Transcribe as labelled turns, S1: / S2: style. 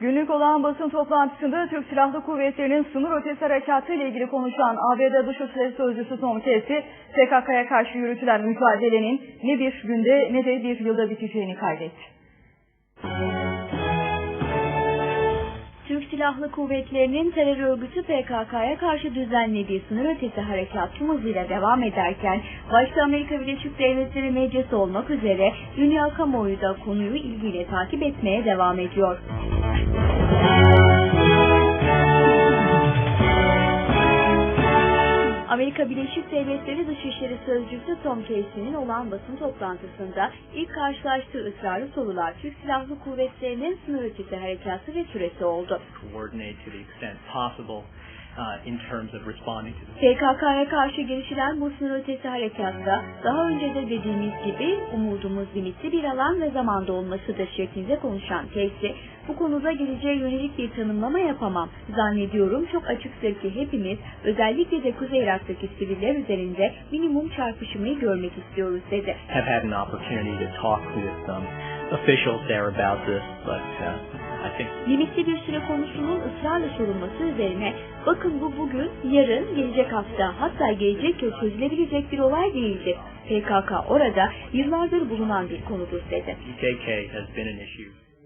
S1: Günlük olan basın toplantısında Türk Silahlı Kuvvetleri'nin sınır ötesi harekatı ile ilgili konuşan ABD Dışişleri Sözcüsü Tom Kelsey, PKK'ya karşı yürütülen mücadelenin ne bir günde ne de bir yılda biteceğini kaydetti.
S2: Türk Silahlı Kuvvetleri'nin terör örgütü PKK'ya karşı düzenlediği sınır ötesi harekat tüm hızıyla devam ederken, başta Amerika Birleşik Devletleri medyası olmak üzere dünya kamuoyu da konuyu ilgiyle takip etmeye devam ediyor. Amerika Birleşik Devletleri Dışişleri Sözcüsü Tom Casey'nin olan basın toplantısında ilk karşılaştığı ısrarlı sorular Türk Silahlı Kuvvetleri'nin sınır ötesi harekatı ve süresi oldu.
S3: Uh, in terms of responding to the
S2: PKK'ya karşı girişilen bu sınır ötesi harekatta daha önce de dediğimiz gibi umudumuz limitli bir alan ve zamanda olmasıdır şeklinde konuşan Casey, bu konuda geleceğe yönelik bir tanımlama yapamam. Zannediyorum çok açıktır ki hepimiz özellikle de Kuzey Irak'taki siviller üzerinde minimum çarpışmayı görmek istiyoruz dedi.
S3: have had an opportunity to talk with um, officials there about this, but uh,
S2: Limitli bir süre konusunun ısrarla sorulması üzerine bakın bu bugün, yarın, gelecek hafta hatta gelecek yıl çözülebilecek bir olay değildir. PKK orada yıllardır bulunan bir konudur dedi.
S3: PKK has been an issue